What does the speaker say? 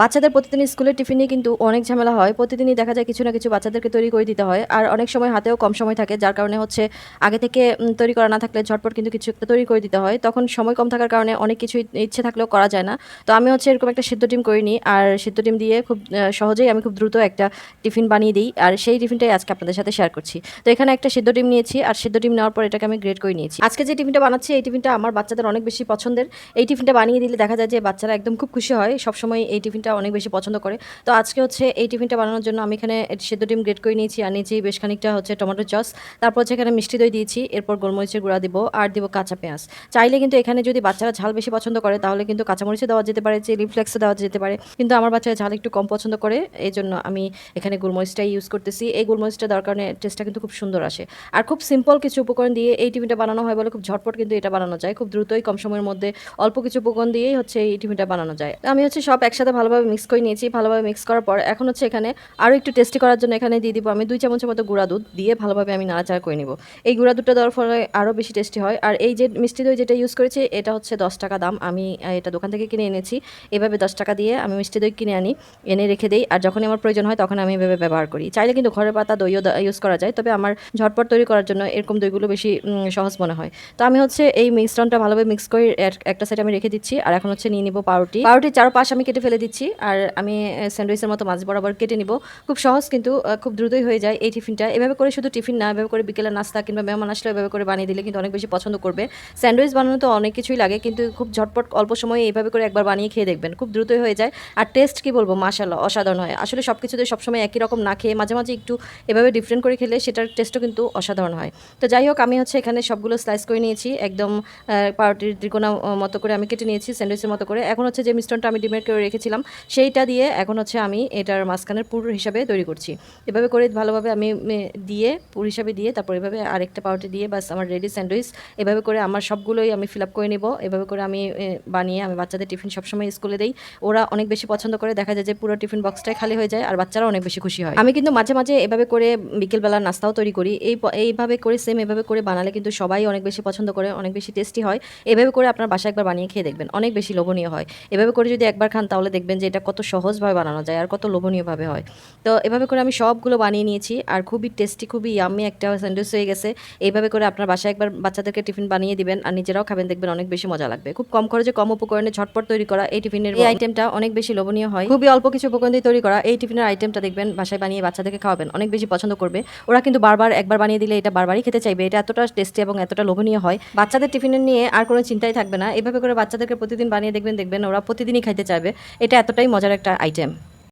বাচ্চাদের প্রতিদিন স্কুলের টিফিনে কিন্তু অনেক ঝামেলা হয়। প্রতিদিনই দেখা যায় কিছু না কিছু বাচ্চাদেরকে তৈরি করে দিতে হয়। আর অনেক সময় হাতেও কম সময় থাকে, যার কারণে হচ্ছে আগে থেকে তৈরি করা না থাকলে ঝটপট কিন্তু কিছু একটা তৈরি করে দিতে হয়। তখন সময় কম থাকার কারণে অনেক কিছু ইচ্ছে থাকলেও করা যায় না। তো আমি হচ্ছে এরকম একটা সিদ্ধ ডিম করে নিই আর সিদ্ধ ডিম দিয়ে খুব সহজেই আমি খুব দ্রুত একটা টিফিন বানিয়ে দিই। আর সেই টিফিনটাই আজকে আপনাদের সাথে শেয়ার করছি। তো এখানে একটা সিদ্ধ ডিম নিয়েছি। আর সিদ্ধ ডিম নেওয়ার পর এটাকে আমি গ্রেড করে নিয়েছি। আজকে যে টিফিনটা বানাচ্ছি, এই টিফিনটা আমার বাচ্চাদের অনেক বেশি পছন্দের। এই টিফিনটা বানিয়ে দিলে দেখা যায় যে বাচ্চারা একদম খুব খুশি হয়। সবসময় এই টিফিনটা অনেক বেশি পছন্দ করে। তো আজকে হচ্ছে এই টিফিনটা বানানোর জন্য আমি এখানে সেদ্ধ ডিম গ্রেড করে নিয়েছি, আর নিয়েছি বেশ খানিকটা হচ্ছে টমেটো সস তারপর হচ্ছে এখানে মিষ্টি দই দিয়েছি, এরপর গোলমরিচের গুঁড়া দিব, আর দিব কাঁচা পেঁয়াজ। চাইলে কিন্তু এখানে যদি বাচ্চারা ঝাল বেশি পছন্দ করে, তাহলে কিন্তু কাঁচামরিচও দেওয়া যেতে পারে, চিলি ফ্লেক্সও দেওয়া যেতে পারে। কিন্তু আমার বাচ্চারা ঝাল একটু কম পছন্দ করে এই জন্য আমি এখানে গোলমরিচটাই ইউজ করতেছি। এই গোলমরিচটা দেওয়ার কারণে টেস্টটা কিন্তু খুব সুন্দর আসে। আর খুব সিম্পল কিছু উপকরণ দিয়ে এই টিফিনটা বানানো হয় বলে খুব ঝটপট কিন্তু এটা বানানো যায়। খুব দ্রুতই কম সময়ের মধ্যে অল্প কিছু উপকরণ দিয়েই হচ্ছে এই টিফিনটা বানানো যায়। আমি হচ্ছে সব একসাথে ভালোভাবে মিক্স করে নিয়েছি, ভালোভাবে মিক্স করার পর এখন হচ্ছে এখানে আরও একটু টেস্টি করার জন্য এখানে দিয়ে দিব আমি দুই চামচের মতো গুঁড়া দুধ দিয়ে ভালোভাবে আমি নাড়াচাড়া করে নিব। এই গুঁড়া দুধটা দেওয়ার ফলে আরও বেশি টেস্টি হয়। আর এই যে মিষ্টি দই যেটা ইউজ করেছি, এটা হচ্ছে দশ টাকা দাম। আমি এটা দোকান থেকে কিনে এনেছি। এভাবে দশ টাকা দিয়ে আমি মিষ্টি দই কিনে আনি, এনে রেখে দিই। আর যখনই আমার প্রয়োজন হয় তখন আমি এভাবে ব্যবহার করি। চাইলে কিন্তু ঘরের পাতা দইও ইউজ করা যায়। তবে আমার ঝটপট তৈরি করার জন্য এরকম দইগুলো বেশি সহজ মনে হয়। তো আমি হচ্ছে এই মিশ্রণটা ভালোভাবে মিক্স করে এক- একটা সাইড আমি রেখে দিচ্ছি। আর এখন হচ্ছে নিয়ে নিব পাউরুটি। পাউরুটির চারপাশ আমি কেটে ফেলে দিচ্ছি। আর আমি স্যান্ডউইচের মতো মাছ বরাবর কেটে নিব। খুব সহজ কিন্তু খুব দ্রুতই হয়ে যায় এই টিফিনটা। এভাবে করে শুধু টিফিন না, এভাবে করে বিকেলের নাস্তা কিংবা মেহমান আসলে এভাবে করে বানিয়ে দিলে কিন্তু অনেক বেশি পছন্দ করবে। স্যান্ডউইচ বানানো তো অনেক কিছুই লাগে, কিন্তু খুব ঝটপট অল্প সময়ে এইভাবে করে একবার বানিয়ে খেয়ে দেখবেন। খুব দ্রুতই হয়ে যায়। আর টেস্ট কি বলব? মাশাল্লাহ অসাধারণ হয়। আসলে সব কিছুতে সবসময় একই রকম না খেয়ে মাঝে মাঝে একটু এভাবে ডিফারেন্ট করে খেলে সেটার টেস্টও কিন্তু অসাধারণ হয়। তো যাই হোক, আমি হচ্ছে এখানে সবগুলো স্লাইস করে নিয়েছি। একদম পাউরুটির ত্রিকোণা মতো করে আমি কেটে নিয়েছি, স্যান্ডউইচের মতো করে। এখন হচ্ছে যে মিশ্রণটা আমি ডিমের করে রেখেছিলাম সেইটা দিয়ে এখন হচ্ছে আমি এটার মাঝখানের পুর হিসাবে তৈরি করছি। এভাবে করে ভালোভাবে আমি দিয়ে, পুর হিসাবে দিয়ে, তারপর এভাবে আরেকটা পাউরুটি দিয়ে বাস আমার রেডি স্যান্ডউইচ এভাবে করে আমার সবগুলোই আমি ফিল আপ করে নিব। এভাবে করে আমি বানিয়ে আমি বাচ্চাদের টিফিন সবসময় স্কুলে দেই। ওরা অনেক বেশি পছন্দ করে, দেখা যায় যে পুরো টিফিন বক্সটাই খালি হয়ে যায় আর বাচ্চারা অনেক বেশি খুশি হয়। আমি কিন্তু মাঝে মাঝে এভাবে করে বিকেলবেলা নাস্তাও তৈরি করি। এই এইভাবে করে সেম এভাবে করে বানালে কিন্তু সবাই অনেক বেশি পছন্দ করে, অনেক বেশি টেস্টি হয়। এভাবে করে আপনার বাসায় একবার বানিয়ে খেয়ে দেখবেন, অনেক বেশি লোভনীয় হয়। এভাবে করে যদি একবার খান তাহলে দেখবেন যে এটা কত সহজভাবে বানানো যায় আর কত লোভনীয়ভাবে হয়। তো এভাবে করে আমি সবগুলো বানিয়ে নিয়েছি আর খুবই টেস্টি খুবই ইয়াম্মি একটা স্যান্ডউইচ হয়ে গেছে। এইভাবে করে আপনার বাসায় একবার বাচ্চাদেরকে টিফিন বানিয়ে দিবেন আর নিজেরাও খাবেন দেখবেন অনেক বেশি মজা লাগবে। খুব কম খরচে কম উপকরণে ঝটপট তৈরি করা এই টিফিনের এই আইটেমটা অনেক বেশি লোভনীয় হয়। খুবই অল্প কিছু উপকরণ দিয়ে তৈরি করা এই টিফিনের আইটেমটা দেখবেন বাসায় বানিয়ে বাচ্চাদেরকে খাওয়াবেন অনেক বেশি পছন্দ করবে। ওরা কিন্তু বারবার একবার বানিয়ে দিলে এটা বারবারই খেতে চাইবে এটা এতটা টেস্টি এবং এতটা লোভনীয় হয়। বাচ্চাদের টিফিনের নিয়ে আর কোনো চিন্তাই থাকবে না। এভাবে করে বাচ্চাদেরকে প্রতিদিন বানিয়ে দেখবেন দেখবেন ওরা প্রতিদিনই খাইতে চাইবে। এটা এতটাই মজার একটা আইটেম